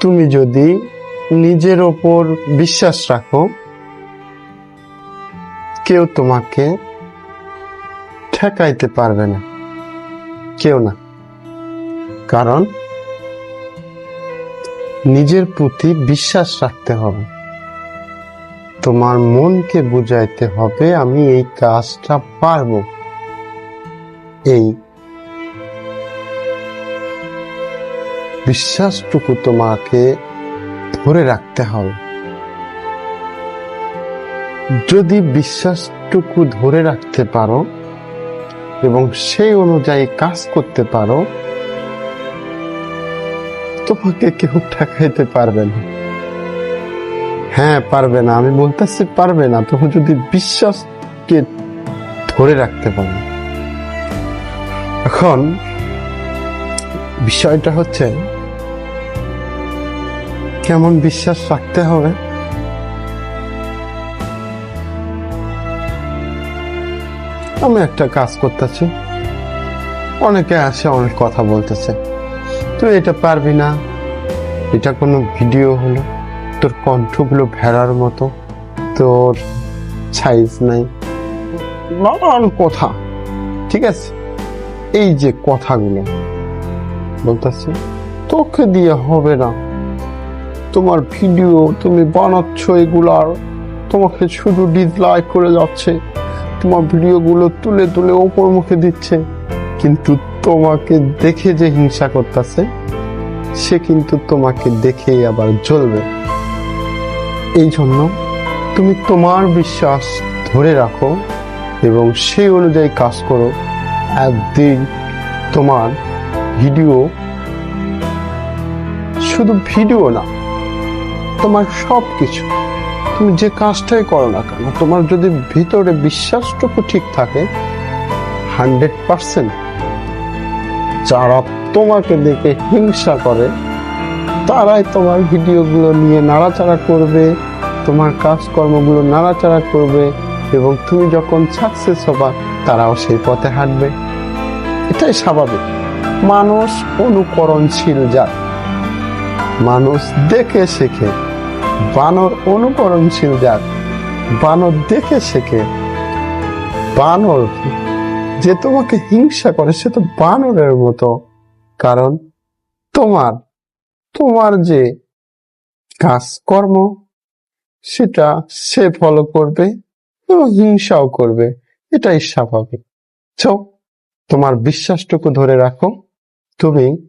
তুমি যদি নিজের ওপর বিশ্বাস রাখো, কেউ তোমাকে ঠেকাইতে পারবে না। কেউ না। কারণ নিজের প্রতি বিশ্বাস রাখতে হবে। তোমার মনকে বুঝাইতে হবে, আমি এই কাজটা পারব। এই বিশ্বাসটুকু তোমাকে ধরে রাখতে হবে। যদি বিশ্বাসটুকু ধরে রাখতে পারো এবং সেই অনুযায়ী কাজ করতে পারো, তোমাকে কেউ ঠেকাইতে পারবে না। হ্যাঁ পারবে না। আমি বলতেছি পারবে না। তুমি যদি বিশ্বাসকে ধরে রাখতে পারো। এখন বিষয়টা হচ্ছে কেমন বিশ্বাস রাখতে হবে? আমি একটা কাজ করতেছি। অনেকে আসে, অনেক কথা বলতেছে। তুই এটা পারবি না। এটা কোনো ভিডিও হলো। তোর কণ্ঠগুলো ভেড়ার মতো। তোর সাইজ নাই। নানান কথা। ঠিক আছে? এই যে কথাগুলো বলতেছে, তোকে দিয়ে হবে না। তোমার ভিডিও তুমি বানাচ্ছ এগুলার তোমাকে শুধু ডিসলাইক করে যাচ্ছে। তোমার ভিডিওগুলো তুলে তুলে ওপর মুখে দিচ্ছে। কিন্তু তোমাকে দেখে যে হিংসা করতেছে, সে কিন্তু তোমাকে দেখেই আবার জ্বলবে। এই জন্য তুমি তোমার বিশ্বাস ধরে রাখো এবং সেই অনুযায়ী কাজ করো। একদিন তোমার ভিডিও শুধু ভিডিও না তোমার সব কিছু তুমি যে কাজটাই করো না কেন, তোমার যদি ভিতরে বিশ্বাসটুকু ঠিক থাকে, হান্ড্রেড পার্সেন্ট যারা তোমাকে দেখে হিংসা করে, তারাই তোমার ভিডিওগুলো নিয়ে নাড়াচাড়া করবে, তোমার কাজকর্মগুলো নাড়াচাড়া করবে, এবং তুমি যখন সাকসেস হবা, তারাও সেই পথে হাঁটবে। এটাই স্বাভাবিক। মানুষ অনুকরণশীল জাত। মানুষ দেখে শেখে। বানর অনুকরণশীল জাত, বানর দেখে শেখে। বানর যে তোমাকে হিংসা করে, সে তো বানরের মতো। কারণ তোমার তোমার যে কাজকর্ম, সেটা সে ফলো করবে এবং হিংসাও করবে। এটাই স্বাভাবিক। তো তোমার বিশ্বাসটুকু ধরে রাখো। তুমি